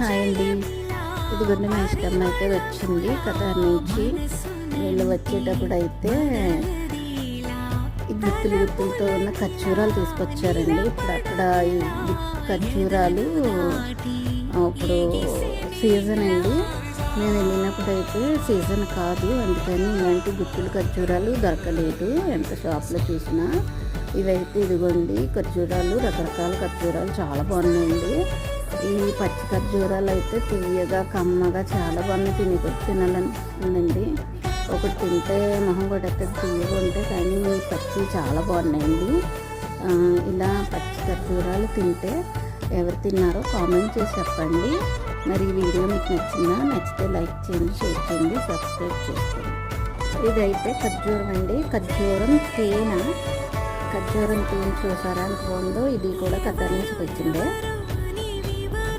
Hi అండి ఇదిగోండి మా ఇష్టం అయితే వచ్చింది కథ నుంచి. వీళ్ళు వచ్చేటప్పుడు అయితే గుత్తులు గుత్తులతో ఉన్న ఖర్జూరాలు తీసుకొచ్చారండి. ఇప్పుడు అక్కడ ఈ ఖర్చూరాలు ఖర్జూరాలు ఇప్పుడు సీజన్ అండి. నేను వెళ్ళినప్పుడు అయితే సీజన్ కాదు అందుకని ఇలాంటి గుత్తులు ఖర్జూరాలు దొరకలేదు. ఎంత షాప్లో చూసినా ఇవైతే ఇదిగోండి ఖర్జూరాలు రకరకాల ఖర్జూరాలు చాలా బాగున్నాయండి. ఈ పచ్చి ఖర్జూరాలు అయితే తీయగా కమ్మగా చాలా బాగుంది తిని తినాలనిపిస్తుందండి ఒకటి తింటే మొహం కూడా తీయగా ఉంటాయి. కానీ ఈ పచ్చి చాలా బాగున్నాయండి. ఇలా పచ్చి ఖర్జూరాలు తింటే ఎవరు తిన్నారో కామెంట్ చేసి చెప్పండి. మరి ఈ వీడియో మీకు నచ్చిందా? నచ్చితే లైక్ చేయండి షేర్ చేయండి సబ్స్క్రైబ్ చేసుకోండి. ఇదైతే ఖర్జూరం అండి. ఖర్జూరం తేనె. ఖర్జూరం తేనె చూసారా? అనుకోండి ఇది కూడా కథ నుంచి వచ్చిందే